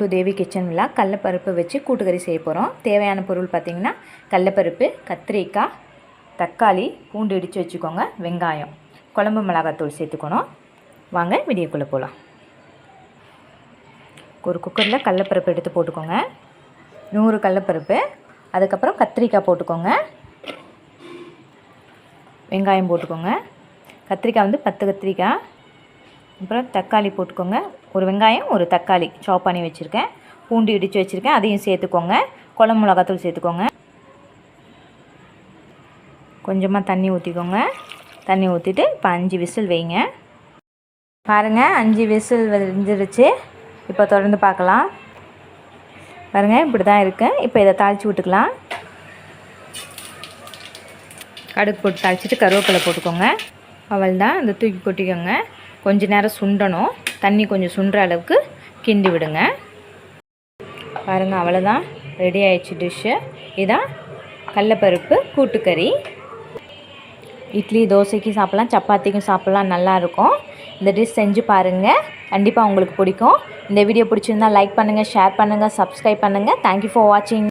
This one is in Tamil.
டு தேவி கிச்சன் விழா கடலப்பருப்பு வச்சு கூட்டுக்கறி செய்ய போகிறோம் தேவையான பொருள் பார்த்திங்கன்னா கடலப்பருப்பு கத்திரிக்காய் தக்காளி பூண்டு இடித்து வச்சுக்கோங்க வெங்காயம் குழம்பு மிளகாத்தூள் சேர்த்துக்கணும். வாங்க விடியக்குள்ளே போகலாம் ஒரு குக்கரில் கடலப்பருப்பு எடுத்து போட்டுக்கோங்க. நூறு கடலப்பருப்பு அதுக்கப்புறம் கத்திரிக்காய் போட்டுக்கோங்க. வெங்காயம் போட்டுக்கோங்க. கத்திரிக்காய் வந்து பத்து கத்திரிக்காய் அப்புறம் தக்காளி போட்டுக்கோங்க. ஒரு வெங்காயம் ஒரு தக்காளி சாப் பண்ணி வச்சுருக்கேன். பூண்டு இடித்து வச்சுருக்கேன். அதையும் சேர்த்துக்கோங்க. குழம்பு மிளகாத்தூள் சேர்த்துக்கோங்க. கொஞ்சமாக தண்ணி ஊற்றிக்கோங்க தண்ணி ஊற்றிட்டு இப்போ அஞ்சு விசில் வைங்க. பாருங்கள் அஞ்சு விசில் வெந்துருச்சு. இப்போ தொடர்ந்து பார்க்கலாம். பாருங்கள் இப்படி தான் இருக்குது இப்போ இதை தாளித்து விட்டுக்கலாம். கடுகு போட்டு தாளிச்சிட்டு கருவேப்பிலை போட்டுக்கோங்க. அவள் தான் இந்த தூக்கி கொட்டிக்கோங்க. கொஞ்ச நேரம் சுண்டணும். தண்ணி கொஞ்சம் சுண்டுற அளவுக்கு கிண்டி விடுங்க. பாருங்கள் அவ்வளோதான் ரெடி ஆயிடுச்சு டிஷ்ஷு இதான் கடலப்பருப்பு கூட்டுக்கறி. இட்லி தோசைக்கு சாப்பிட்லாம் சப்பாத்திக்கும் சாப்பிட்லாம் நல்லாயிருக்கும். இந்த டிஷ் செஞ்சு பாருங்கள் கண்டிப்பாக உங்களுக்கு பிடிக்கும். இந்த வீடியோ பிடிச்சிருந்தா லைக் பண்ணுங்கள் ஷேர் பண்ணுங்கள் சப்ஸ்கிரைப் பண்ணுங்கள் தேங்க்யூ ஃபார் வாட்சிங்